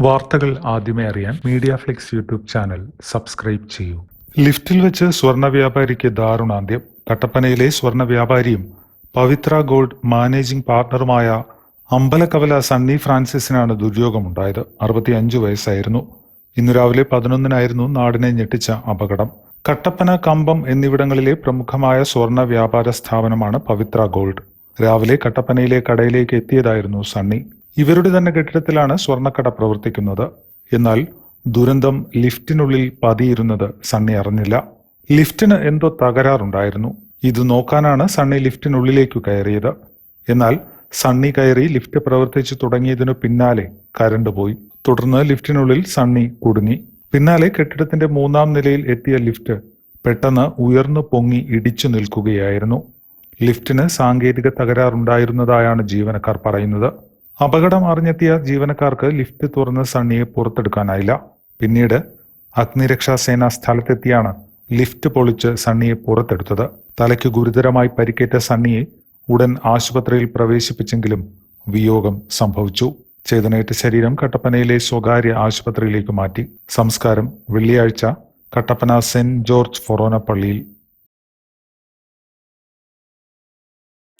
വാർത്തകൾ ആദ്യമേ അറിയാൻ media flix YouTube channel subscribe ചെയ്യൂ. ലിഫ്റ്റിൽ വെച്ച് സ്വർണ വ്യാപാരിക്ക് ദാരുണാന്ത്യം. കട്ടപ്പനയിലെ സ്വർണ വ്യാപാരിയും പവിത്ര ഗോൾഡ് മാനേജിംഗ് പാർട്ണറുമായ അമ്പലക്കവല സണ്ണി ഫ്രാൻസിസിനാണ് ദുര്യോഗമുണ്ടായത്. അറുപത്തിയഞ്ചു വയസ്സായിരുന്നു. ഇന്നു രാവിലെ പതിനൊന്നിനായിരുന്നു നാടിനെ ഞെട്ടിച്ച അപകടം. കട്ടപ്പന കമ്പം എന്നിവിടങ്ങളിലെ പ്രമുഖമായ സ്വർണ വ്യാപാര സ്ഥാപനമാണ് പവിത്ര ഗോൾഡ്. രാവിലെ കട്ടപ്പനയിലെ കടയിലേക്ക് എത്തിയതായിരുന്നു സണ്ണി. ഇവരുടെ തന്നെ കെട്ടിടത്തിലാണ് സ്വർണക്കട പ്രവർത്തിക്കുന്നത്. എന്നാൽ ദുരന്തം ലിഫ്റ്റിനുള്ളിൽ പതിയിരുന്നത് സണ്ണി അറിഞ്ഞില്ല. ലിഫ്റ്റിന് എന്തോ തകരാറുണ്ടായിരുന്നു. ഇത് നോക്കാനാണ് സണ്ണി ലിഫ്റ്റിനുള്ളിലേക്ക് കയറിയത്. എന്നാൽ സണ്ണി കയറി ലിഫ്റ്റ് പ്രവർത്തിച്ചു തുടങ്ങിയതിനു പിന്നാലെ കരണ്ട് പോയി. തുടർന്ന് ലിഫ്റ്റിനുള്ളിൽ സണ്ണി കുടുങ്ങി. പിന്നാലെ കെട്ടിടത്തിന്റെ മൂന്നാം നിലയിൽ എത്തിയ ലിഫ്റ്റ് പെട്ടെന്ന് ഉയർന്നു പൊങ്ങി ഇടിച്ചു നിൽക്കുകയായിരുന്നു. ലിഫ്റ്റിന് സാങ്കേതിക തകരാറുണ്ടായിരുന്നതായാണ് ജീവനക്കാർ പറയുന്നത്. അപകടം അറിഞ്ഞെത്തിയ ജീവനക്കാർക്ക് ലിഫ്റ്റ് തുറന്ന് സണ്ണിയെ പുറത്തെടുക്കാനായില്ല. പിന്നീട് അഗ്നിരക്ഷാ സേന സ്ഥലത്തെത്തിയാണ് ലിഫ്റ്റ് പൊളിച്ച് സണ്ണിയെ പുറത്തെടുത്തത്. തലയ്ക്ക് ഗുരുതരമായി പരിക്കേറ്റ സണ്ണിയെ ഉടൻ ആശുപത്രിയിൽ പ്രവേശിപ്പിച്ചെങ്കിലും വിയോഗം സംഭവിച്ചു. ചേതനയേറ്റ ശരീരം കട്ടപ്പനയിലെ സ്വകാര്യ ആശുപത്രിയിലേക്ക് മാറ്റി. സംസ്കാരം വെള്ളിയാഴ്ച കട്ടപ്പന സെന്റ് ജോർജ് ഫൊറോന പള്ളിയിൽ